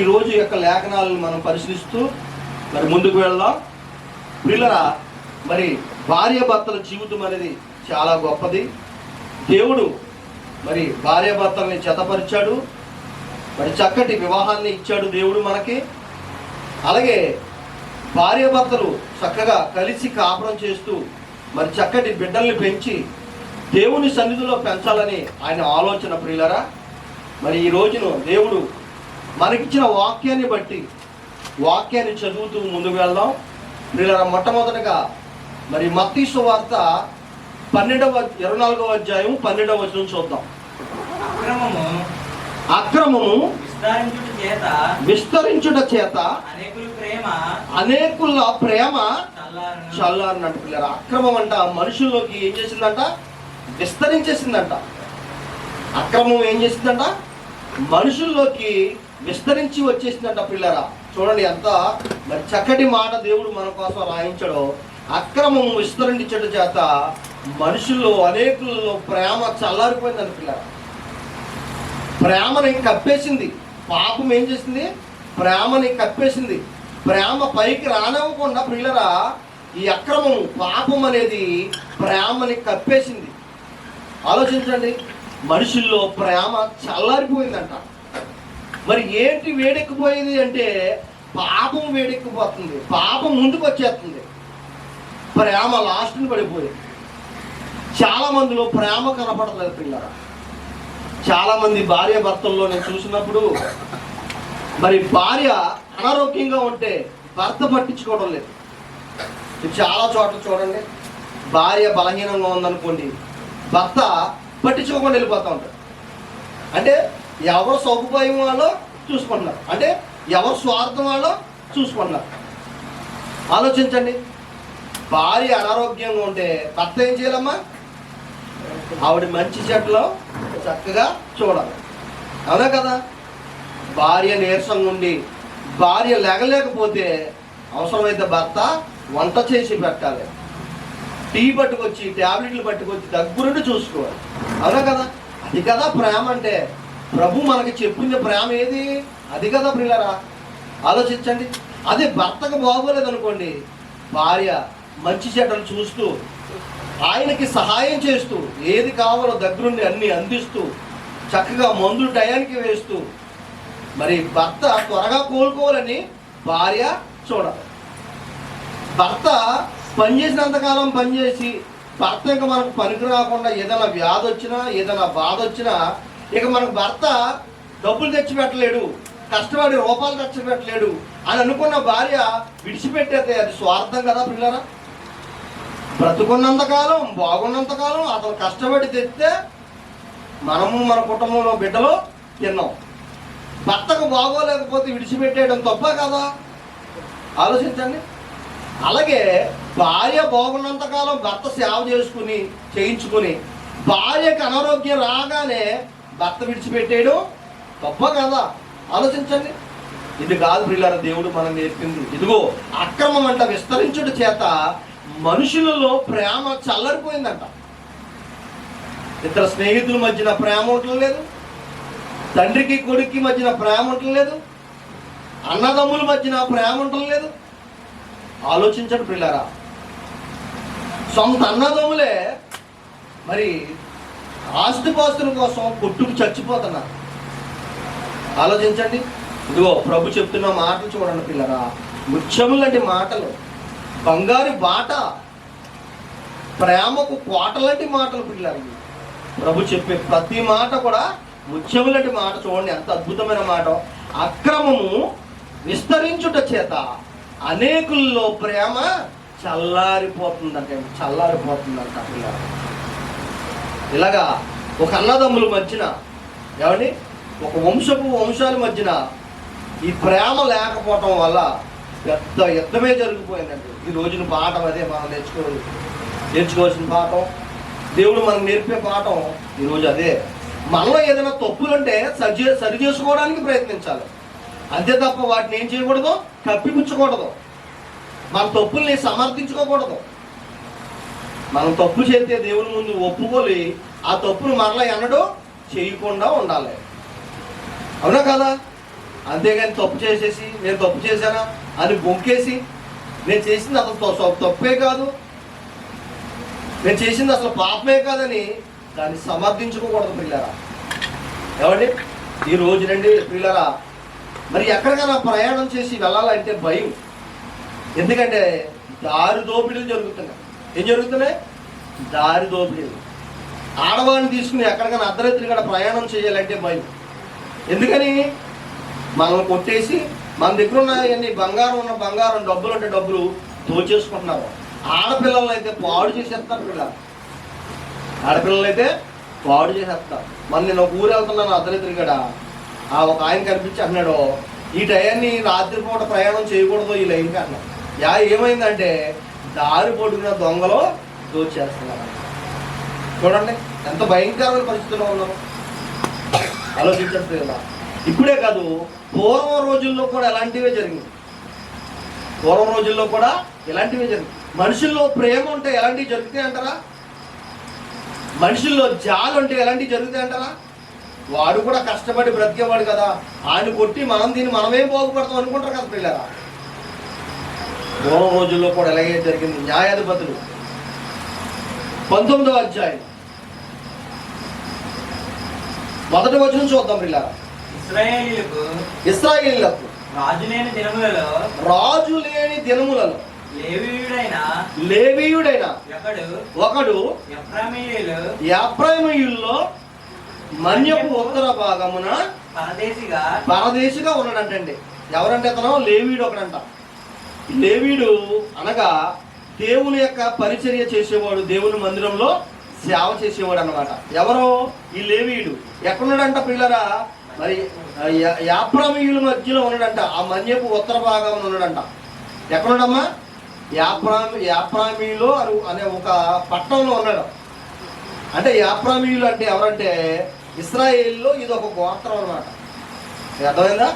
ఈ రోజు యొక్క లేఖనాలను మనం పరిశీలిస్తూ మరి ముందుకు వెళ్దాం. పిల్లరా మరి భార్య భర్తల జీవితం అనేది చాలా గొప్పది. దేవుడు మరి భార్య భర్తల్ని జతపరిచాడు. మరి చక్కటి వివాహాన్ని ఇచ్చాడు దేవుడు మనకి. అలాగే భార్య భర్తలు చక్కగా కలిసి కాపురం చేస్తూ మరి చక్కటి బిడ్డల్ని పెంచి దేవుని సన్నిధిలో పెంచాలని ఆయన ఆలోచన ప్రియులరా. మరి ఈ రోజును దేవుడు మనకిచ్చిన వాక్యాన్ని బట్టి వాక్యాన్ని చదువుతూ ముందుకు వెళ్దాం. ప్రియులరా మొట్టమొదటగా మరి మత్తీసు వార్త పన్నెండవ ఇరవై నాలుగవ అధ్యాయం పన్నెండవ వచనం చూద్దాం. అక్రమము అక్రమము విస్తరించుట చేత విస్తరించుట చేత అనేకులు ప్రేమ అనేకుల ప్రేమ చల్లారును. చల్లారినట్టు పిల్లరా అక్రమం అంట మనుషుల్లోకి ఏం చేసిందంట? విస్తరించేసిందంట. అక్రమం ఏం చేసిందంట? మనుషుల్లోకి విస్తరించి వచ్చేసిందంట పిల్లరా. చూడండి ఎంత మరి చక్కటి మాట దేవుడు మన కోసం రాయించడో. అక్రమం విస్తరించడం చేత మనుషుల్లో అనేకుల్లో ప్రేమ చల్లారిపోయిందంట పిల్లరా. ప్రేమని కప్పేసింది. పాపం ఏం చేసింది? ప్రేమని కప్పేసింది. ప్రేమ పైకి రానివ్వకుండా ప్రియులరా ఈ అక్రమం పాపం అనేది ప్రేమని కప్పేసింది. ఆలోచించండి. మనుషుల్లో ప్రేమ చల్లారిపోయిందంట. మరి ఏంటి వేడెక్కిపోయేది అంటే పాపం వేడెక్కిపోతుంది పాపం ముందుకు వచ్చేస్తుంది ప్రేమ లాస్ట్ని పడిపోయింది. చాలా మందిలో ప్రేమ కనపడలేదు పిల్లరా. చాలా మంది భార్య భర్తల్లో నేను చూసినప్పుడు మరి భార్య అనారోగ్యంగా ఉంటే భర్త పట్టించుకోవడం లేదు. చాలా చోట్ల చూడండి భార్య బలహీనంగా ఉందనుకోండి భర్త పట్టించుకోకుండా వెళ్ళిపోతూ ఉంటాడు. అంటే ఎవరు సౌకర్యం వాళ్ళో చూసుకుంటున్నారు. అంటే ఎవరు స్వార్థం వాళ్ళో చూసుకుంటున్నారు. ఆలోచించండి. భార్య అనారోగ్యంగా ఉంటే భర్త ఏం చేయాలమ్మా? ఆవిడ మంచి చెట్లో చక్కగా చూడాలి. అవునా కదా? భార్య నీరసంగా ఉండి భార్య లేగలేకపోతే అవసరమైతే భర్త వంట చేసి పెట్టాలి. టీ పట్టుకొచ్చి ట్యాబ్లెట్లు పట్టుకొచ్చి దగ్గరుండి చూసుకోవాలి. అవునా కదా? అది కదా ప్రేమ అంటే. ప్రభు మనకి చెప్పింది ప్రేమ ఏది? అది కదా ప్రియులరా. ఆలోచించండి. అదే భర్తకు బాగోలేదు అనుకోండి భార్య మంచి చెడ్డలు చూస్తూ ఆయనకి సహాయం చేస్తూ ఏది కావాలో దగ్గరుండి అన్ని అందిస్తూ చక్కగా మందులు టయానికి వేస్తూ మరి భర్త త్వరగా కోలుకోవాలని భార్య చూడాలి. భర్త పనిచేసినంతకాలం పనిచేసి భర్త ఇంకా మనకు పనికి రాకుండా ఏదైనా వ్యాధి వచ్చినా ఏదైనా బాధ వచ్చినా ఇక మనకు భర్త డబ్బులు తెచ్చిపెట్టలేడు కష్టపడి రూపాయలు తెచ్చిపెట్టలేడు అని అనుకున్న భార్య విడిచిపెట్టేది అది స్వార్థం కదా పిల్లరా? బ్రతుకున్నంతకాలం బాగున్నంతకాలం అతను కష్టపడి తెస్తే మనము మన కుటుంబంలో బిడ్డలు తిన్నాం. భర్తకు బాగోలేకపోతే విడిచిపెట్టేయడం తప్ప కదా? ఆలోచించండి. అలాగే భార్య బాగున్నంతకాలం భర్త సేవ చేసుకుని చేయించుకుని భార్యకు అనారోగ్యం రాగానే భర్త విడిచిపెట్టేయడం గొప్ప కదా. ఆలోచించండి. ఇది కాదు ప్రియులారా దేవుడు మనం నేర్పింది. ఇదిగో అక్రమం అంట విస్తరించుట చేత మనుషులలో ప్రేమ చల్లరిపోయిందంట. ఇద్దరు స్నేహితుల మధ్యన ప్రేమ ఉండటం లేదు. తండ్రికి కొడుక్కి మధ్యన ప్రేమ ఉండటం లేదు. అన్నదమ్ముల మధ్యన ప్రేమ ఉండటం లేదు. ఆలోచించండి పిల్లరా సొంత అన్నదమ్ములే మరి ఆస్తిపాస్తుల కోసం కొట్టుకు చచ్చిపోతున్నారు ఆలోచించండి. ఇదిగో ప్రభు చెప్తున్న మాటలు చూడండి పిల్లరా. ముత్యములు లాంటి మాటలు బంగారు బాట ప్రేమకు కోట లాంటి మాటలు పిల్లలు ప్రభు చెప్పే ప్రతి మాట కూడా ముత్యము లాంటి మాట చూడండి. ఎంత అద్భుతమైన మాట. అక్రమము విస్తరించుట చేత అనేకుల్లో ప్రేమ చల్లారిపోతుందంటే. చల్లారిపోతుందంట పిల్లలు ఇలాగా ఒక అన్నదమ్ముల మధ్యన ఏమండి? ఒక వంశపు వంశాల మధ్యన ఈ ప్రేమ లేకపోవటం వల్ల పెద్ద యుద్ధమే జరిగిపోయిందండి. ఈ రోజున పాఠం అదే మనం నేర్చుకో నేర్చుకోవాల్సిన పాఠం. దేవుడు మనం నేర్పే పాఠం ఈరోజు అదే. మనలో ఏదైనా తప్పులుంటే సరి సరి చేసుకోవడానికి ప్రయత్నించాలి. అంతే తప్ప వాటిని ఏం చేయకూడదు? కప్పిపుచ్చకూడదు. మన తప్పుల్ని సమర్థించుకోకూడదు. మనం తప్పు చేస్తే దేవుని ముందు ఒప్పుకొని ఆ తప్పును మరలా ఎన్నడూ చేయకుండా ఉండాలి. అవునా కదా? అంతేగాని తప్పు చేసేసి నేను తప్పు చేశానా అని బొంకేసి నేను చేసింది అసలు తప్పే కాదు. నేను చేసింది అసలు పాపమే కాదని దాన్ని సమర్థించుకోకూడదు పిల్లరా ఏమండి? ఈ రోజు రండి పిల్లరా మరి ఎక్కడికైనా ప్రయాణం చేసి వెళ్ళాలంటే భయం. ఎందుకంటే దారి దోపిడీలు జరుగుతున్నాయి. ఏం జరుగుతున్నాయి? దారి దోపిడీలు ఆడవాడిని తీసుకుని ఎక్కడికైనా అర్ధరాత్రి కూడా ప్రయాణం చేయాలంటే భయం. ఎందుకని? మనం కొట్టేసి మన దగ్గర ఉన్నాయన్ని బంగారం ఉన్న బంగారం డబ్బులు అంటే డబ్బులు దోచేసుకుంటున్నారు. ఆడపిల్లలు అయితే పాడు చేసేస్తారు పిల్లలు ఆడపిల్లలు అయితే పాడు చేసేస్తారు. మన నేను ఒక ఊరు వెళ్తున్నాను అర్ధరాత్రి కూడా ఆ ఒక ఆయన కనిపించి అన్నాడు ఈ టయాన్ని రాత్రిపూట ప్రయాణం చేయకూడదు ఈ లైన్కి అన్నాడు యా ఏమైందంటే దారి పొడుగున దొంగలు దోచేస్తున్నారు చూడండి ఎంత భయంకరమైన పరిస్థితుల్లో ఉన్నాం. ఆలోచించట్లేదు. కదా ఇప్పుడే కాదు పూర్వం రోజుల్లో కూడా ఎలాంటివే జరిగింది? పూర్వం రోజుల్లో కూడా ఎలాంటివే జరిగింది? మనుషుల్లో ప్రేమ ఉంటే ఎలాంటివి జరుగుతాయి అంటారా? మనుషుల్లో జాలు ఉంటే ఎలాంటివి జరుగుతాయి అంటారా? వాడు కూడా కష్టపడి బ్రతికేవాడు కదా. ఆయన కొట్టి మనం దీన్ని మనమేం బాగుపడతాం అనుకుంటారు కదా పిల్లరా పూర్వం రోజుల్లో కూడా ఎలాగే జరిగింది. న్యాయాధిపతులు. పంతొమ్మిదవ అధ్యాయం. మొదటి వచనం చూద్దాం పిల్లరా ఇస్రాయేలీలకు రాజు లేని దినములలో రాజు లేని దినములలో లేవీయుడైన లేవీయుడైన ఒకడు యాప్రాయమయుల్లో మన్యపు ఉత్తర భాగమున పరదేశిగా పరదేశిగా ఉన్నాడంటండి. ఎవరంటే అతను? లేవీడు ఒకడంట. లేవీడు అనగా దేవుని యొక్క పరిచర్య చేసేవాడు దేవుని మందిరంలో సేవ చేసేవాడు అన్నమాట. ఎవరో ఈ లేవీయుడు ఎక్కడున్నాడంట పిల్లరా? మరి యాప్రామీయుల మధ్యలో ఉన్నాడంట. ఆ మన్యపు ఉత్తర భాగంలో ఉన్నాడంట. ఎక్కడున్నాడమ్మా? యాప్రామి యాప్రామీలో అనే ఒక పట్టణంలో ఉన్నాడు. అంటే యాప్రామీయులు అంటే ఎవరంటే ఇస్రాయేల్లో ఇది ఒక గోత్రం అన్నమాట. అర్థమైందా?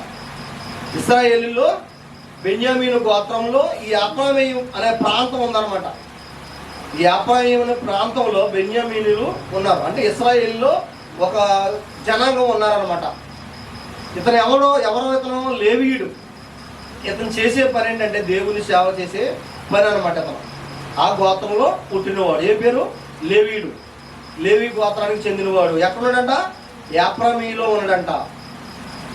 ఇస్రాయేల్లో బెన్యామీను గోత్రంలో ఈ అప్రామేయం అనే ప్రాంతం ఉందన్నమాట. ఈ అప్రామేయం అనే ప్రాంతంలో బెన్యామీనులు ఉన్నారు. అంటే ఇస్రాయిల్లో ఒక జనాంగం ఉన్నారనమాట ఇతను ఎవడో ఎవరో ఇతను లేవీయుడు. ఇతను చేసే పని ఏంటంటే దేవుని సేవ చేసే పని అనమాట ఇతను. ఆ గోత్రంలో పుట్టినవాడు. ఏ పేరు? లేవీయుడు. లేవి గోత్రానికి చెందినవాడు. ఎక్కడున్నాడంట? యాప్రామీలో ఉన్నాడంట.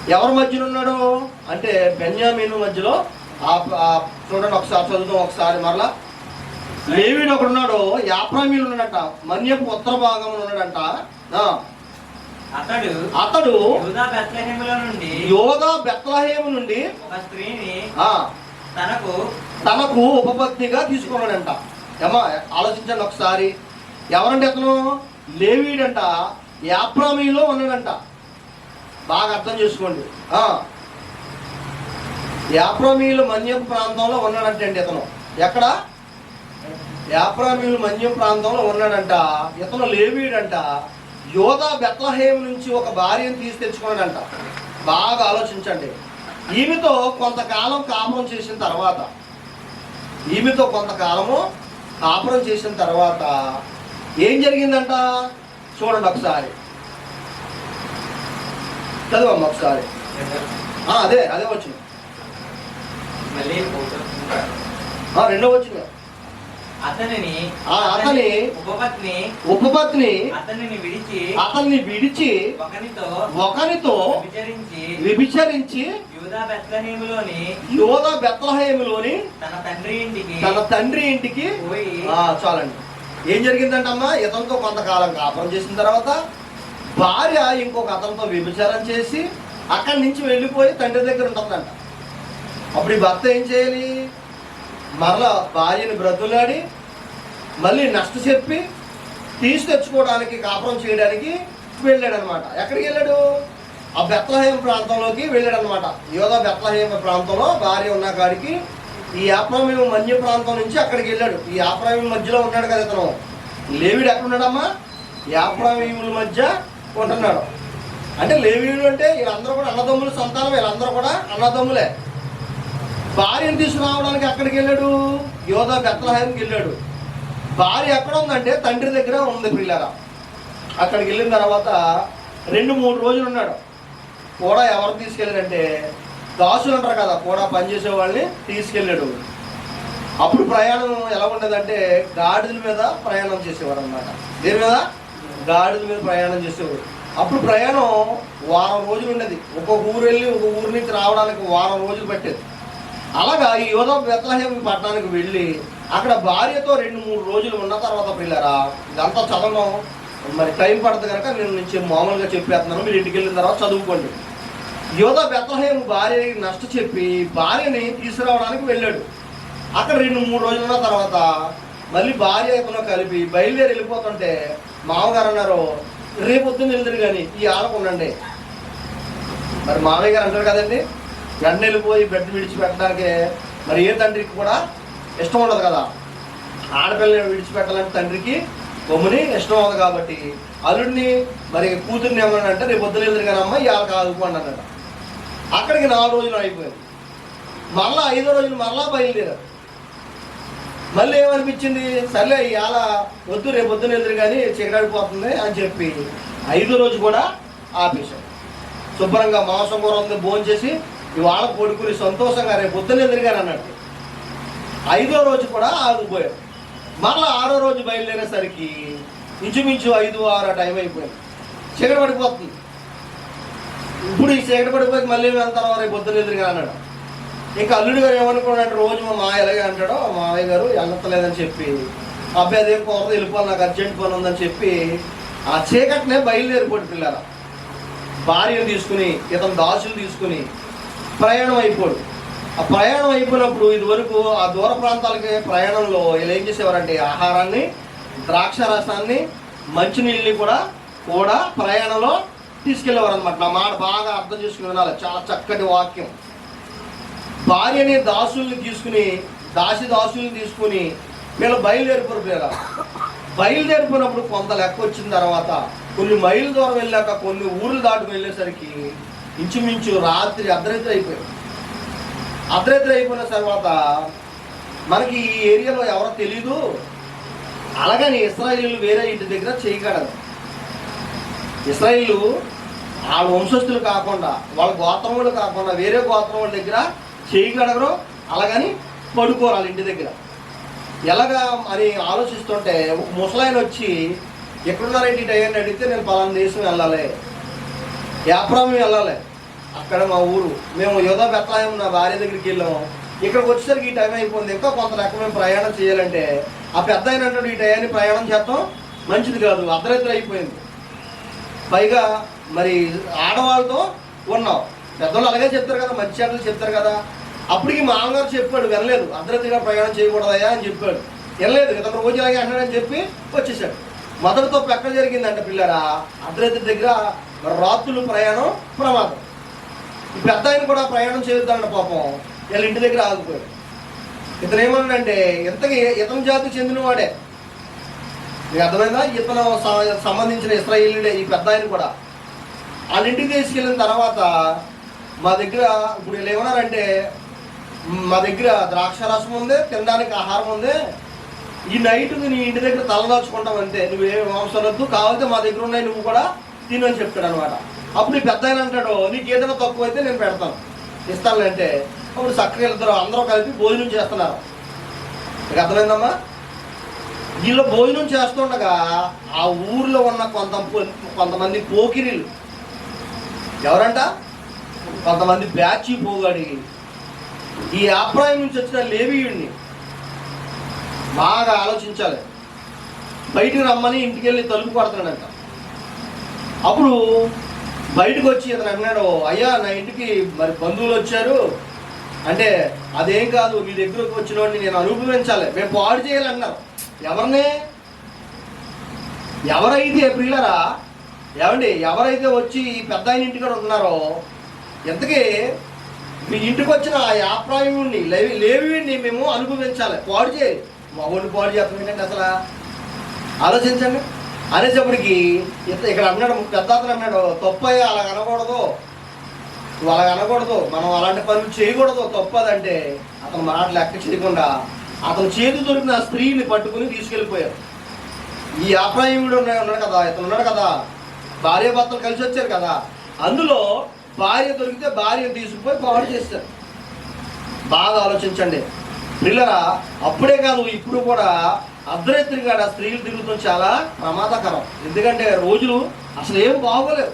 ఎవరి మధ్యన ఉన్నాడు అంటే బెన్యామీను మధ్యలో. ఆ- చూడండి ఒకసారి చదువుతాం ఒకసారి మరలా. లేవీడు ఒకడు ఉన్నాడు యాప్రామీలు ఉన్నాడంట మన్యపు ఉత్తర భాగం ఉన్నాడంట. అతడు అతడు నుండి యోగా బెత్లహేము నుండి ఒక స్త్రీని తనకు తనకు ఉపపత్తిగా తీసుకున్నాడంట ఏమా ఆలోచించండి ఒకసారి. ఎవరంటే అతను? లేవీడంట యాప్రామీలో ఉన్నాడంట. బాగా అర్థం చేసుకోండి. యాప్రోమీలు మన్యం ప్రాంతంలో ఉన్నాడంటండి ఇతను. ఎక్కడ? యాప్రామీలు మన్యం ప్రాంతంలో ఉన్నాడంట. ఇతను లేవీడంట. యోధా బెత్లహేమ్ నుంచి ఒక భార్యను తీసి తెచ్చుకున్నాడంట. బాగా ఆలోచించండి. ఈమెతో కొంతకాలం కాపురం చేసిన తర్వాత ఈమెతో కొంతకాలము కాపురం చేసిన తర్వాత ఏం జరిగిందంట? చూడండి ఒకసారి. చదవమ్మ ఒకసారి. ఆ, అదే అదే వచ్చింది. రెండో వచ్చింది. అతనిని అతని ఉపపత్ని ఉపపత్ని అతనిని విడిచి అతన్ని విడిచి ఒకనితో ఒకరితో విచరించి విభిచరించి యూదా బెత్లహేములోని యోధ బెత్లహేములోని తన తండ్రి ఇంటికి తన తండ్రి ఇంటికి పోయి చాలండి. ఏం జరిగిందంటమ్మా? ఇతనితో కొంతకాలం కాపురం చేసిన తర్వాత భార్య ఇంకొక అతనితో వ్యభిచారం చేసి అక్కడి నుంచి వెళ్ళిపోయి తండ్రి దగ్గర ఉంటుందంట. అప్పుడు ఈ భర్త ఏం చేయాలి? మరలా భార్యని బ్రతులాడి మళ్ళీ నష్ట చెప్పి తీసి తెచ్చుకోవడానికి కాపురం చేయడానికి వెళ్ళాడనమాట. ఎక్కడికి వెళ్ళాడు? ఆ బెత్తలహేమ ప్రాంతంలోకి వెళ్ళాడు అనమాట బెత్తలహేమ ప్రాంతంలో భార్య ఉన్న కాడికి ఈ యాప్రామీమ మధ్య ప్రాంతం నుంచి అక్కడికి వెళ్ళాడు. ఈ యాప్రామీమ మధ్యలో ఉన్నాడు కదా ఇతను. లేవిడు ఎక్కడున్నాడమ్మా ఉన్నాడమ్మా? మధ్య ఉంటున్నాడు అంటే లేవీయుడు అంటే వీళ్ళందరూ కూడా అన్నదమ్ముల సంతానం వీళ్ళందరూ కూడా అన్నదమ్ములే. భార్యను తీసుకురావడానికి అక్కడికి వెళ్ళాడు? యోధా బెత్తలహాయంకి వెళ్ళాడు. భార్య ఎక్కడ ఉందంటే తండ్రి దగ్గర ఉంది పిల్లరా అక్కడికి వెళ్ళిన తర్వాత రెండు మూడు రోజులు ఉన్నాడు. కూడా ఎవరు తీసుకెళ్ళాడంటే దాసులు అంటారు కదా కూడా పనిచేసే వాళ్ళని తీసుకెళ్ళాడు. అప్పుడు ప్రయాణం ఎలా ఉండేదంటే గాడిదల మీద ప్రయాణం చేసేవారు అనమాట దేని మీద? గాడిద మీద ప్రయాణం చేసేవారు అప్పుడు ప్రయాణం వారం రోజులు ఉండేది. ఒక ఊరు వెళ్ళి ఒక ఊరు నుంచి రావడానికి వారం రోజులు పట్టేది. అలాగా ఈ యోధ బెత్లహేమ పట్టణానికి వెళ్ళి అక్కడ భార్యతో రెండు మూడు రోజులు ఉన్న తర్వాత పిల్లరా ఇదంతా చదవడం మరి టైం పడుతుంది కనుక నేను నుంచి మామూలుగా చెప్పేస్తున్నాను. మీరు ఇంటికి వెళ్ళిన తర్వాత చదువుకోండి. యోధ బెత్లహేమ భార్యకి నష్ట చెప్పి భార్యని తీసుకురావడానికి వెళ్ళాడు. అక్కడ రెండు మూడు రోజులు ఉన్న తర్వాత మళ్ళీ భార్య కలిపి బయలుదేరి వెళ్ళిపోతుంటే మామగారు అన్నారు రేపు పొద్దున్న వెళ్తారు కానీ ఈ ఆలకు ఉండండి. మరి మామయ్య గారు అంటారు కదండి వెంటనే వెళ్ళిపోయి బెడ్ విడిచిపెట్టడానికి మరి ఏ తండ్రికి కూడా ఇష్టం ఉండదు కదా. ఆడపిల్లని విడిచిపెట్టాలంటే తండ్రికి బొమ్మని ఇష్టం ఉంది కాబట్టి అల్లుడిని మరి కూతుర్ని ఏమన్నా అంటే రేపు పొద్దున వెళ్తారు కానీ అమ్మ ఇవాళ కాదుకోండి అన్నట అక్కడికి నాలుగు రోజులు అయిపోయింది. మళ్ళీ ఐదో రోజులు మరలా బయలుదేరారు. మళ్ళీ ఏమనిపించింది? సర్లే ఇవాళ వద్దు రేపు పొద్దున వెళ్తారు కానీ చీకటిపోతుంది అని చెప్పి ఐదో రోజు కూడా ఆపేశారు. శుభ్రంగా మాంసం కూర ఉంది భోజనం చేసి ఇవాళ కొడుకుని సంతోషంగా రేపు పొద్దున్న ఎదురుగాని అన్నట్టు. ఐదో రోజు కూడా ఆగిపోయారు. మరలా ఆరో రోజు బయలుదేరేసరికి ఇంచుమించు ఐదు ఆరు టైం అయిపోయింది. చీకటి పడిపోతుంది. ఇప్పుడు ఈ చీకటి పడిపోయి మళ్ళీ వెళ్తారో రేపు పొద్దున్న ఎదురుగా అన్నాడు. ఇంకా అల్లుడు గారు ఏమనుకున్నాడు రోజు మా మాయ ఎలాగే అంటాడో మా మావయ్య గారు వెళ్ళలేదని చెప్పి అబ్బాయి అదే కోరదు వెళ్ళిపోవాలి నాకు అర్జెంట్ పని ఉందని చెప్పి ఆ చీకటినే బయలుదేరిపోడు పిల్లల. భార్యను తీసుకుని ఇతను దాసులు తీసుకుని ప్రయాణం అయిపోడు ఆ ప్రయాణం అయిపోయినప్పుడు ఇదివరకు ఆ దూర ప్రాంతాలకి ప్రయాణంలో వీళ్ళు ఏం చేసేవారంటే ఆహారాన్ని ద్రాక్ష రసాన్ని మంచినీళ్ళని కూడా కూడా ప్రయాణంలో తీసుకెళ్ళేవారు అనమాట నా మాట బాగా అర్థం చేసుకుని వినాలి. చాలా చక్కటి వాక్యం. భార్యని దాసుల్ని తీసుకుని దాసి దాసుల్ని తీసుకుని వీళ్ళు బయలుదేరిపోరు పిల్లల బయలుదేరిపోయినప్పుడు కొంత లెక్క వచ్చిన తర్వాత కొన్ని మైళ్ళ దూరం వెళ్ళాక కొన్ని ఊర్లు దాటుకు వెళ్ళేసరికి ఇంచుమించు రాత్రి అర్ధరాత్రి అయిపోయింది. అర్ధరాత్రి అయిపోయిన తర్వాత మనకి ఈ ఏరియాలో ఎవరో తెలీదు. అలాగని ఇస్రాయిల్ వేరే ఇంటి దగ్గర చేయగలరు ఇస్రాయిల్ ఆ వంశస్థులు కాకుండా వాళ్ళ గోత్రములు కాకుండా వేరే గోత్రం దగ్గర చేయగలరు అలాగని పడుకోరాలి ఇంటి దగ్గర. ఎలాగా అని ఆలోచిస్తుంటే ఒక ముసలాయన వచ్చి ఎక్కడున్నారేంటి ఈ అడిగితే నేను పలానా దేశం వెళ్ళాలి. యాప్రామి వెళ్ళాలి. అక్కడ మా ఊరు. మేము యోధా బెత్లాయం నా భార్య దగ్గరికి వెళ్ళాము. ఇక్కడికి వచ్చేసరికి ఈ టైం అయిపోయింది. ఇంకా కొంత రకం మేము ప్రయాణం చేయాలంటే ఆ పెద్ద అయినటువంటి ఈ టయాన్ని ప్రయాణం చేస్తాం మంచిది కాదు అర్ధరాత్రి అయిపోయింది. పైగా మరి ఆడవాళ్ళతో ఉన్నాం. పెద్దలు అలాగే చెప్తారు కదా మంచి చెడ్డలు చెప్తారు కదా. అప్పటికి మామగారు చెప్పాడు వినలేదు. అర్ధరాత్రిగా ప్రయాణం చేయకూడదయా అని చెప్పాడు. వినలేదు ఇతను రోజు ఇలాగే అంటాడని చెప్పి వచ్చేసాడు. మొదటి తప్పు ఎక్కడ జరిగిందంటే పిల్లరా. అర్ధరాత్రి దగ్గర రాత్రులు ప్రయాణం ప్రమాదం. ఈ పెద్ద ఆయన కూడా ప్రయాణం చేయొద్దంట పాపం. వీళ్ళ ఇంటి దగ్గర ఆగిపోయాడు. ఇతను ఏమన్నాడంటే ఇంతకీ ఇతను జాతికి చెందినవాడే. మీకు అర్థమైందా? ఇతను సంబంధించిన ఇస్రాయిలుడే ఈ పెద్ద ఆయన కూడా. వాళ్ళ ఇంటికి తీసుకెళ్ళిన తర్వాత మా దగ్గర ఇప్పుడు వీళ్ళు ఏమన్నారంటే మా దగ్గర ద్రాక్ష రసం ఉంది తినడానికి ఆహారం ఉంది. ఈ నైట్ నీ ఇంటి దగ్గర తలదాచుకుంటాం అంతే నువ్వేం మాంసం వద్దు కావాలంటే మా దగ్గర ఉన్నాయి నువ్వు కూడా తిను అని చెప్తాడు అనమాట. అప్పుడు నీ పెద్ద ఆయన అంటాడు నీకు ఏదైనా తక్కువ అయితే నేను పెడతాను. ఇస్తానంటే అప్పుడు చక్కగా ఇద్దరు అందరూ కలిపి భోజనం చేస్తున్నారు. మీకు అర్థమైందమ్మా? వీళ్ళు భోజనం చేస్తుండగా ఆ ఊర్లో ఉన్న కొంత కొంతమంది పోకిరీలు. ఎవరంట? కొంతమంది బ్యాచి పోగాడి ఈ అభిప్రాయం నుంచి వచ్చిన లేవీయుడిని బాగా ఆలోచించాలి. బయటికి రమ్మని ఇంటికి వెళ్ళి తలుపు కొడుతున్నాడంట. అప్పుడు బయటకు వచ్చి ఇతను అన్నాడు అయ్యా నా ఇంటికి మరి బంధువులు వచ్చారు. అంటే అదేం కాదు నీ దగ్గరకు వచ్చిన వాడిని నేను అనుభవించాలి. మేము పాడు చేయాలన్నారు. ఎవరిని? ఎవరైతే ప్రియులరా? ఏమండి ఎవరైతే వచ్చి ఈ పెద్ద ఆయన ఇంటికాడ ఉన్నారో ఇంతకీ మీ ఇంటికి వచ్చిన ఆ యాప్రాయుణ్ణి లేవి లేవిని మేము అనుభవించాలి. పాడు చేయాలి మా ఒళ్ళు పాడు చేస్తాం. ఏంటంటే అసలు ఆలోచించండి. అనేటప్పటికి ఇక్కడ అన్నాడు పెద్ద అతను అన్నాడు తప్పయ్య అలా అనకూడదు. నువ్వు అలా అనకూడదు. మనం అలాంటి పనులు చేయకూడదు. తప్పదంటే అతను మాట లెక్క చేయకుండా అతను చేతి దొరికిన స్త్రీని పట్టుకుని తీసుకెళ్ళిపోయారు ఈ అప్రాయముడు ఉన్నాడు కదా ఇతను ఉన్నాడు కదా. భార్య భర్తలు కలిసి వచ్చారు కదా. అందులో భార్య దొరికితే భార్యను తీసుకుపోయి పాడు చేస్తారు. బాగా ఆలోచించండి. పిల్లరా అప్పుడే కాదు ఇప్పుడు కూడా అర్ధరాత్రిగా స్త్రీలు తిరుగుతాం చాలా ప్రమాదకరం. ఎందుకంటే రోజులు అసలు ఏం బాగోలేదు.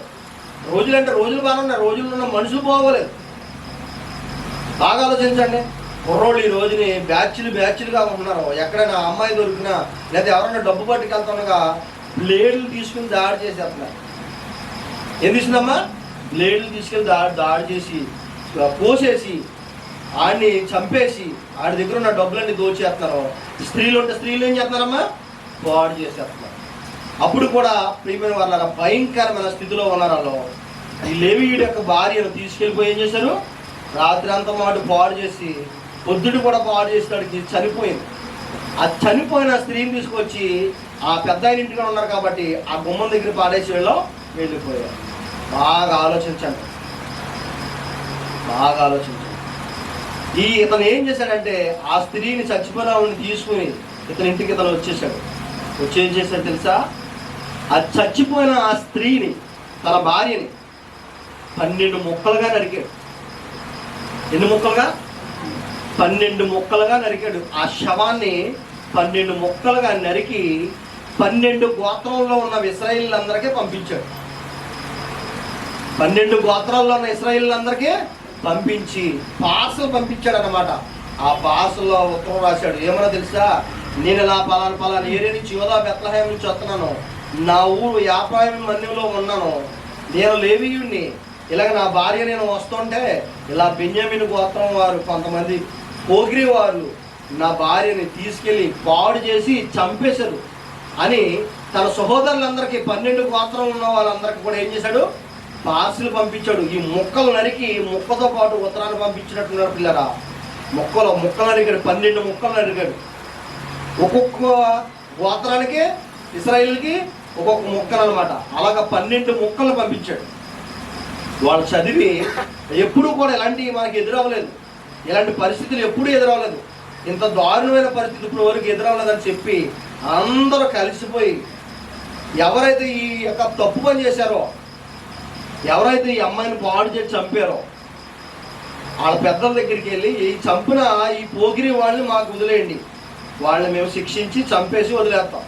రోజులు అంటే రోజులు బాగున్నాయి రోజులు ఉన్న మనుషులు బాగోలేదు. బాగా ఆలోచించండి. కుర్రోళ్ళు ఈ రోజుని బ్యాచ్లు బ్యాచ్లుగా ఉన్నారు ఎక్కడైనా అమ్మాయి దొరికినా లేదా ఎవరైనా డబ్బు పట్టుకెళ్తుండగా బ్లేడ్లు తీసుకుని దాడి చేసేస్తున్నారు. ఏం తీసుకుందమ్మా? బ్లేడ్లు తీసుకెళ్ళి దాడి దాడి చేసి కోసేసి ఆడిని చంపేసి ఆడి దగ్గర ఉన్న డబ్బులన్నీ దోచేస్తున్నారు. స్త్రీలు ఉంటే స్త్రీలు ఏం చేస్తున్నారమ్మా? పాడు చేసేస్తున్నారు. అప్పుడు కూడా ప్రియమైన వాళ్ళ భయంకరమైన స్థితిలో ఉన్నారు వాళ్ళు. ఈ లేవీయుడి యొక్క భార్యను తీసుకెళ్ళిపోయి ఏం చేశారు? రాత్రి అంతా మాట పాడు చేసి పొద్దుడు కూడా పాడు చేసినాడికి చనిపోయింది. ఆ చనిపోయిన స్త్రీని తీసుకొచ్చి ఆ పెద్ద ఆయన ఇంటిలో ఉన్నారు కాబట్టి ఆ గుమ్మం దగ్గర పాడేసి వెళ్ళిపోయారు. బాగా ఆలోచించండి బాగా ఆలోచించండి ఈ ఇతను ఏం చేశాడంటే ఆ స్త్రీని చచ్చిపోయిన ఆవిడని తీసుకుని ఇతని ఇంటికి ఇతను వచ్చేసాడు వచ్చి ఏం చేశాడు తెలుసా? ఆ చచ్చిపోయిన ఆ స్త్రీని తన భార్యని పన్నెండు ముక్కలుగా నరికాడు. ఎన్ని ముక్కలుగా? పన్నెండు ముక్కలుగా నరికాడు. ఆ శవాన్ని పన్నెండు ముక్కలుగా నరికి పన్నెండు గోత్రంలో ఉన్న విశ్రాయిలందరికీ పంపించాడు. పన్నెండు గోత్రాల్లో ఉన్న ఇస్రాయిల్ పంపించి పార్సల్ పంపించాడు అనమాట ఆ పార్సల్లో ఉత్తరం రాశాడు. ఏమన్నా తెలుసా? నేను ఇలా పలానా పలానా ఏరియా నుంచి యోధా బెత్లహాయం నుంచి వస్తున్నాను. నా ఊరు యాపాయం మన్యంలో ఉన్నాను. నేను లేవీయుణ్ణి. ఇలాగ నా భార్య నేను వస్తుంటే ఇలా బెంజమిన్ గోత్రం వారు కొంతమంది పోగిరి వారు నా భార్యని తీసుకెళ్ళి పాడు చేసి చంపేశారు అని తన సహోదరులందరికీ పన్నెండు గోత్రం ఉన్న వాళ్ళందరికీ కూడా ఏం చేశాడు? పార్సిల్ పంపించాడు. ఈ మొక్కలు నరికి ముక్కతో పాటు ఉత్తరాన్ని పంపించినట్టున్నారు పిల్లరా. ముక్కలు ముక్కలు నరికాడు. పన్నెండు ముక్కలు నరికాడు. ఒక్కొక్క గోత్రానికి ఇస్రాయిల్కి ఒక్కొక్క ముక్కలు అనమాట అలాగ పన్నెండు ముక్కలు పంపించాడు. వాళ్ళు చదివి ఎప్పుడూ కూడా ఎలాంటి మనకి ఎదురవ్వలేదు. ఇలాంటి పరిస్థితులు ఎప్పుడూ ఎదురవ్వలేదు. ఇంత దారుణమైన పరిస్థితి ఇప్పుడు వరకు ఎదురవ్వలేదని చెప్పి అందరూ కలిసిపోయి ఎవరైతే ఈ యొక్క తప్పు పని చేశారో ఎవరైతే ఈ అమ్మాయిని పాడు చేసి చంపారో వాళ్ళ పెద్దల దగ్గరికి వెళ్ళి ఈ చంపిన ఈ పోగిరి వాళ్ళని మాకు వదిలేయండి. వాళ్ళని మేము శిక్షించి చంపేసి వదిలేస్తాం.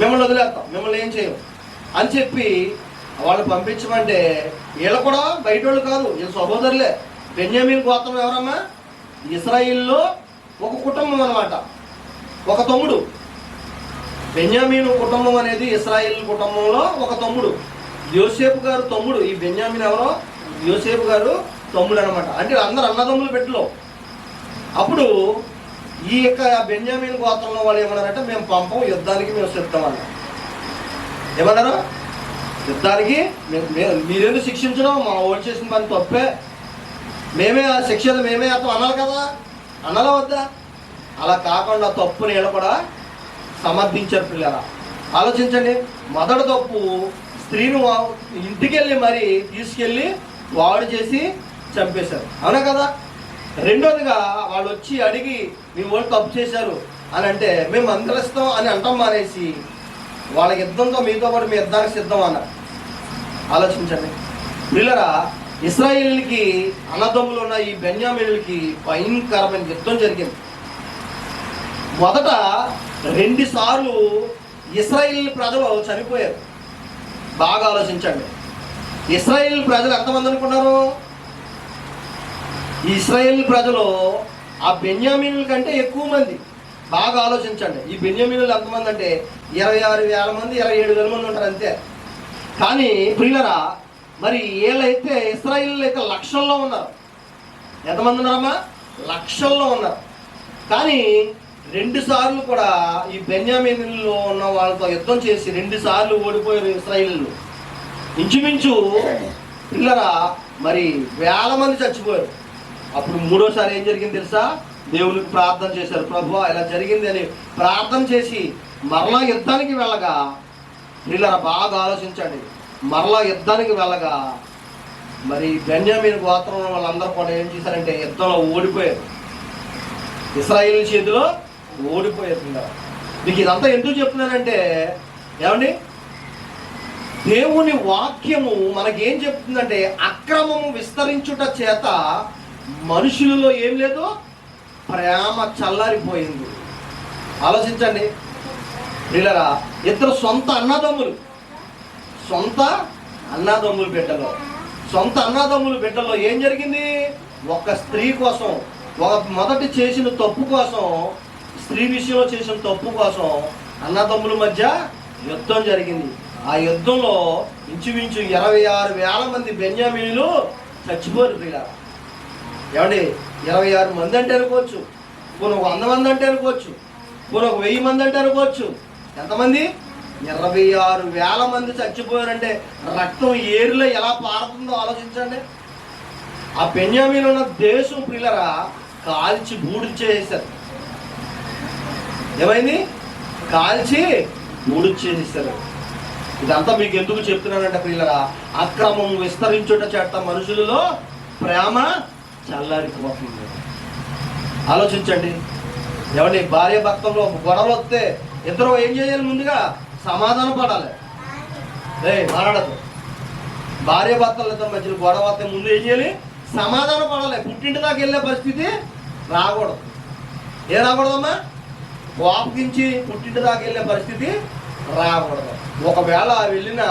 మిమ్మల్ని వదిలేస్తాం. మిమ్మల్ని ఏం చేయం అని చెప్పి వాళ్ళు పంపించమంటే వీళ్ళు కూడా బయట వాళ్ళు కాదు వీళ్ళ సహోదరులే. బెన్యామీన్ గోత్రం ఎవరమ్మా? ఇస్రాయిల్లో ఒక కుటుంబం అన్నమాట. ఒక తమ్ముడు. బెన్యామీను కుటుంబం అనేది ఇస్రాయిల్ కుటుంబంలో ఒక తమ్ముడు. యోసేపు గారు తమ్ముడు. ఈ బెన్యామిన్ ఎవరో? యోసేపు గారు తమ్ముడు అనమాట అంటే అందరు అన్నదమ్ములు పెట్టలో అప్పుడు ఈ యొక్క బెన్యామిన్ గోత్రంలో వాళ్ళు ఏమన్నారంటే మేము పంపం యుద్ధానికి మేము సిద్ధమన్నారు ఏమన్నారు? యుద్ధానికి మే- శిక్షించడం? మా ఓటు చేసిన పని తప్పే. మేమే ఆ శిక్షలు మేమే అర్థం అనాలి కదా. అనాలా వద్దా? అలా కాకుండా తప్పుని వీళ్ళు కూడా సమర్థించారు పిల్లరా. ఆలోచించండి. మొదటి తప్పు స్త్రీని వా- ఇంటికెళ్ళి మరి తీసుకెళ్ళి వాడు చేసి చంపేశారు. అవునా కదా? రెండోదిగా వాళ్ళు వచ్చి అడిగి మీ వాళ్ళు తప్పు చేశారు అని అంటే మేము అందరిస్తాం అని అంటాం మానేసి వాళ్ళ యుద్ధంతో మీతో పాటు మీ యుద్ధానికి సిద్ధం అన్నారు. ఆలోచించండి. పిల్లరా ఇస్రాయిల్కి అన్నదమ్ములు ఉన్న ఈ బెన్యామిన్లకి భయంకరమైన యుద్ధం జరిగింది. మొదట రెండుసార్లు ఇస్రాయిల్ ప్రజలు చనిపోయారు. బాగా ఆలోచించండి. ఇస్రాయిల్ ప్రజలు ఎంతమంది అనుకున్నారు? ఇస్రాయేల్ ప్రజలు ఆ బెన్యామీనుల కంటే ఎక్కువ మంది. బాగా ఆలోచించండి. ఈ బెన్యామీనులు ఎంతమంది అంటే ఇరవై ఆరు వేల మంది ఇరవై ఏడు వేల మంది ఉంటారు అంతే. కానీ ప్రియులరా మరి వీళ్ళైతే ఇస్రాయిల్ అయితే లక్షల్లో ఉన్నారు. ఎంతమంది ఉన్నారమ్మా? లక్షల్లో ఉన్నారు. కానీ రెండు సార్లు కూడా ఈ బెన్యామీనుల్లో ఉన్న వాళ్ళతో యుద్ధం చేసి రెండు సార్లు ఓడిపోయారు ఇస్రాయిల్ ఇంచుమించు పిల్లరా మరి వేల మంది చచ్చిపోయారు. అప్పుడు మూడోసారి ఏం జరిగింది తెలుసా? దేవునికి ప్రార్థన చేశారు. ప్రభు ఇలా జరిగింది అని ప్రార్థన చేసి మరలా యుద్ధానికి వెళ్ళగా పిల్లరా బాగా ఆలోచించండి. మరలా యుద్ధానికి వెళ్ళగా మరి బెన్యామీన్ గోత్రం వాళ్ళందరూ కూడా ఏం చేశారంటే యుద్ధంలో ఓడిపోయారు. ఇస్రాయిల్ చేతిలో ఓడిపోయేసిందా? మీకు ఇదంతా ఎందుకు చెప్తున్నానంటే ఏమండి? దేవుని వాక్యము మనకేం చెప్తుందంటే అక్రమము విస్తరించుట చేత మనుషులలో ఏం లేదు? ప్రేమ చల్లారిపోయింది. ఆలోచించండి. వీళ్ళరా ఇద్దరు సొంత అన్నదమ్ములు. సొంత అన్నదమ్ములు బిడ్డలో. సొంత అన్నదమ్ములు బిడ్డలో ఏం జరిగింది? ఒక స్త్రీ కోసం ఒక మొదటి చేసిన తప్పు కోసం స్త్రీ విషయంలో చేసిన తప్పు కోసం అన్నదమ్ముల మధ్య యుద్ధం జరిగింది. ఆ యుద్ధంలో ఇంచుమించు ఇరవై ఆరు వేల మంది బెన్యామీలు చచ్చిపోరు పిల్లరా ఏమండి? ఇరవై ఆరు మంది అంటే అనుకోవచ్చు. కొన్ని ఒక వంద మంది అంటే అనుకోవచ్చు. కొన్ని ఒక వెయ్యి మంది అంటే అనుకోవచ్చు. ఎంతమంది? ఇరవై ఆరు వేల మంది చచ్చిపోయారంటే రక్తం ఏరులో ఎలా పారుతుందో ఆలోచించండి. ఆ పెన్యామీలో ఉన్న దేశం పిల్లరా కాల్చి బూడి చేశారు ఏమైంది? కాల్చి బూడి చేసేసారు ఇదంతా మీకు ఎందుకు చెప్తున్నానంటే పిల్లరా అక్రమం విస్తరించుట చేత మనుషులలో ప్రేమ చల్లారిపోతుంది ఆలోచించండి. ఏమండి భార్య భక్తంలో గొడవలు వస్తే ఇద్దరు ఏం చేయాలి ముందుగా? సమాధానం పడాలి. ఏ మాట్లాడదు. భార్య భర్తలు ఇద్దరు మధ్యలో గొడవ వస్తే ముందు ఏం చేయాలి? సమాధానం పడాలి. పుట్టింటి దాకా వెళ్ళే పరిస్థితి రాకూడదు. ఏ రాకూడదమ్మా? కోపగించి పుట్టింటి దాకా వెళ్ళే పరిస్థితి రాకూడదు. ఒకవేళ వెళ్ళిన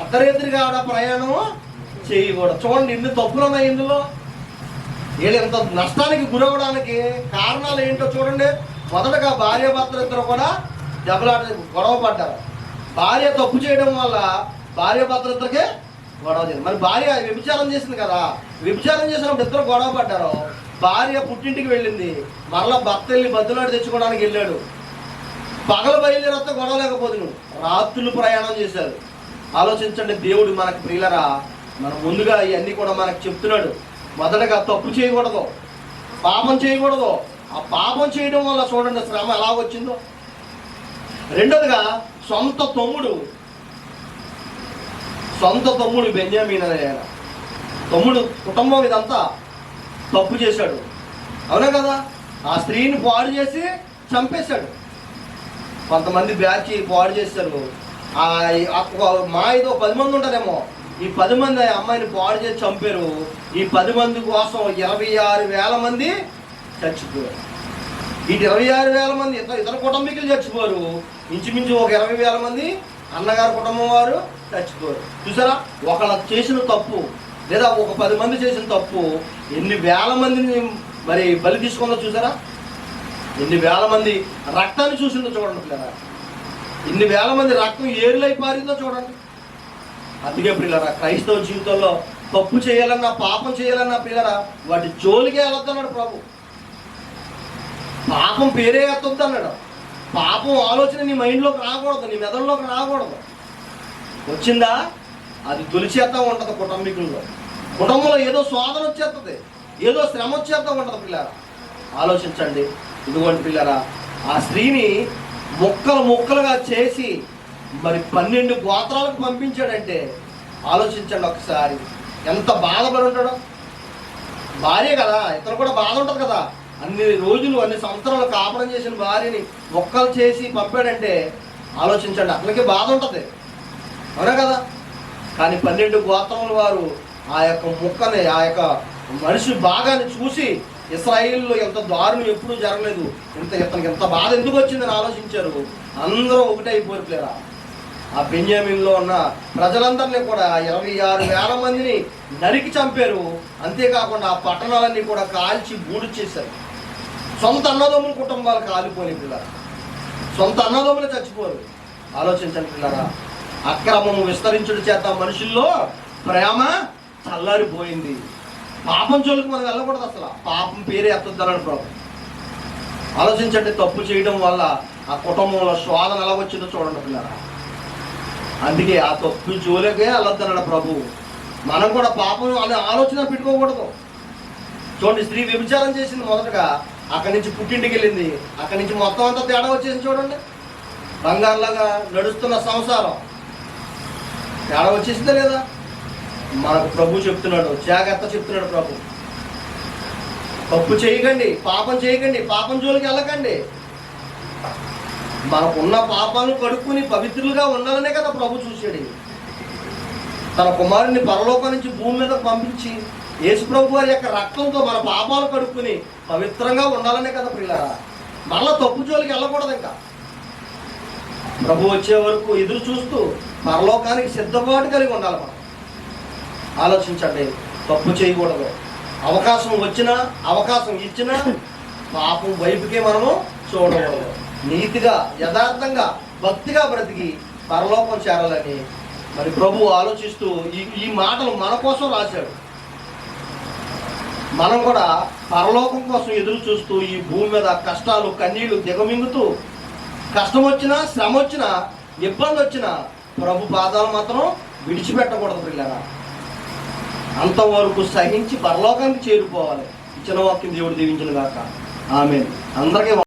అర్ధరేత్రిగా ఆడ ప్రయాణం చేయకూడదు. చూడండి ఎన్ని తప్పులు ఉన్నాయి ఇందులో. వీళ్ళు ఇంత నష్టానికి గురవడానికి కారణాలు ఏంటో చూడండి. మొదటగా భార్య భర్తలు ఇద్దరు కూడా దెబ్బలాట గొడవ పడ్డారు. భార్య తప్పు చేయడం వల్ల భార్య భర్తలు గొడవ చేసింది మరి భార్య వ్యభిచారం చేసింది కదా. వ్యభిచారం చేసినప్పుడు ఇద్దరు గొడవ పడ్డారు. భార్య పుట్టింటికి వెళ్ళింది. మరలా భర్త వెళ్ళి బద్దులాడి తెచ్చుకోవడానికి వెళ్ళాడు. పగలు బయలుదేరస్తే గొడవ లేకపోతే నువ్వు రాత్రులు ప్రయాణం చేశారు. ఆలోచించండి దేవుడు మనకు ప్రియులరా. మనం ముందుగా ఇవన్నీ కూడా మనకు చెప్తున్నాడు. మొదటగా తప్పు చేయకూడదు. పాపం చేయకూడదు. ఆ పాపం చేయడం వల్ల చూడండి శ్రమ ఎలా వచ్చిందో. రెండోదిగా సొంత తమ్ముడు సొంత తమ్ముడు బెంజామీన్ అనే తమ్ముడు కుటుంబం ఇదంతా తప్పు చేశాడు. అవునా కదా? ఆ స్త్రీని పాడు చేసి చంపేశాడు. కొంతమంది బ్యాచ్ పాడు చేశారు ఆ ఒక- మా ఏదో పది మంది ఉంటారేమో. ఈ పది మంది ఆ అమ్మాయిని పాడు చేసి చంపారు. ఈ పది మంది కోసం ఇరవై ఆరు వేల మంది చచ్చిపోయారు. ఈ ఇరవై ఆరు వేల మంది ఇతర ఇతర కుటుంబీకులు చచ్చిపోరు ఇంచుమించు ఒక ఇరవై వేల మంది అన్నగారి కుటుంబం వారు చచ్చిపోరు చూసారా? ఒకళ్ళ చేసిన తప్పు లేదా ఒక పది మంది చేసిన తప్పు ఎన్ని వేల మందిని మరి బలి తీసుకుందో చూసారా? ఎన్ని వేల మంది రక్తాన్ని చూసిందో చూడండి పిల్లరా. ఎన్ని వేల మంది రక్తం ఏరులై పారిందో చూడండి. అందుకే పిల్లరా క్రైస్తవ జీవితంలో తప్పు చేయాలన్నా పాపం చేయాలన్నా పిల్లరా వాటి జోలికే వెళ్ళొద్దన్నాడు ప్రభు. పాపం పేరే ఎత్తొద్దు అన్నాడు పాపం ఆలోచన నీ మైండ్లోకి రాకూడదు నీ మెదడులోకి రాకూడదు. వచ్చిందా? అది తొలిచేత ఉంటుంది కుటుంబీకుల్లో. కుటుంబంలో ఏదో శోధన వచ్చేస్తుంది ఏదో శ్రమ వచ్చేస్తా ఉంటుంది పిల్లారా. ఆలోచించండి ఇదిగోండి పిల్లరా ఆ స్త్రీని ముక్కలు ముక్కలుగా చేసి మరి పన్నెండు గోత్రాలకు పంపించాడంటే ఆలోచించండి ఒకసారి. ఎంత బాధపడి ఉంటాడో. భార్య కదా ఇతను కూడా బాధ ఉంటుంది కదా. అన్ని రోజులు అన్ని సంవత్సరాలు కాపురం చేసిన భార్యని మొక్కలు చేసి పంపాడంటే ఆలోచించండి అతనికి బాధ ఉంటుంది. అవునా కదా? కానీ పన్నెండు గోత్రముల వారు ఆ యొక్క ముక్కని ఆ యొక్క మనిషి భాగాన్ని చూసి ఇస్రాయిల్లో ఎంత దారుణం ఎప్పుడూ జరగలేదు. ఇంత ఇతనికి ఎంత బాధ ఎందుకు వచ్చిందని ఆలోచించారు. అందరూ ఒకటైపోయారు ఆ బెంజామిన్లో ఉన్న ప్రజలందరినీ కూడా ఇరవై ఆరు వేల మందిని నరికి చంపారు. అంతేకాకుండా ఆ పట్టణాలన్నీ కూడా కాల్చి బూడు చేశారు. సొంత అన్నదమ్ముల కుటుంబాలు కాలిపోయిన పిల్లలు సొంత అన్నదమ్ములు చచ్చిపోరు. ఆలోచించండి పిల్లరా. అక్రమము విస్తరించుడు చేత మనుషుల్లో ప్రేమ చల్లారిపోయింది. పాపం జోలికి మనం వెళ్ళకూడదు అసలు. పాపం పేరే ఎత్తొద్దన్నాడు ప్రభు. ఆలోచించండి తప్పు చేయడం వల్ల ఆ కుటుంబంలో శోధన ఎలా వచ్చిందో చూడండి పిల్లరా. అందుకే ఆ తప్పు జోలికే వెళ్ళొద్దన్నాడు ప్రభు. మనం కూడా పాపం అనే ఆలోచన పెట్టుకోకూడదు. చూడండి స్త్రీ వ్యభిచారం చేసింది మొదటగా అక్కడి నుంచి పుట్టింటికి వెళ్ళింది. అక్కడి నుంచి మొత్తం అంతా తేడా వచ్చేసింది చూడండి. బంగారులాగా నడుస్తున్న సంసారం. తేడా వచ్చేసిందా లేదా? మనకు ప్రభు చెప్తున్నాడు జాగ్రత్త చెప్తున్నాడు ప్రభు. తప్పు చేయకండి పాపం చేయకండి పాపం జోలికి వెళ్ళకండి. మనకున్న పాపాలను కడుక్కుని పవిత్రులుగా ఉండాలనే కదా ప్రభు చూసాడు తన కుమారుని పరలోకం నుంచి భూమి మీద పంపించి యేసుప్రభు వారి యొక్క రక్తంతో మన పాపాలు కడుక్కుని పవిత్రంగా ఉండాలనే కదా ప్రియులారా. మళ్ళా తప్పు జోలికి వెళ్ళకూడదు ఇంకా. ప్రభు వచ్చే వరకు ఎదురు చూస్తూ పరలోకానికి సిద్ధపాటు కలిగి ఉండాలి మనం. ఆలోచించండి తప్పు చేయకూడదు. అవకాశం వచ్చినా అవకాశం ఇచ్చినా పాపం వైపుకే మనము చూడకూడదు. నీతిగా యథార్థంగా భక్తిగా బ్రతికి పరలోకం చేరాలని మరి ప్రభు ఆలోచిస్తూ ఈ ఈ మాటలు మన కోసం రాశాడు. మనం కూడా పరలోకం కోసం ఎదురు చూస్తూ ఈ భూమి మీద కష్టాలు కన్నీళ్ళు దిగమింగుతూ కష్టం వచ్చినా శ్రమ వచ్చినా ఇబ్బంది వచ్చినా ప్రభు పాదాలు మాత్రం విడిచిపెట్టకూడదు పిల్లరా అంతవరకు సహించి పరలోకానికి చేరుకోవాలి. ఇచ్చిన వాక్యం దేవుడు దీవించిన గాక. ఆమె అందరికీ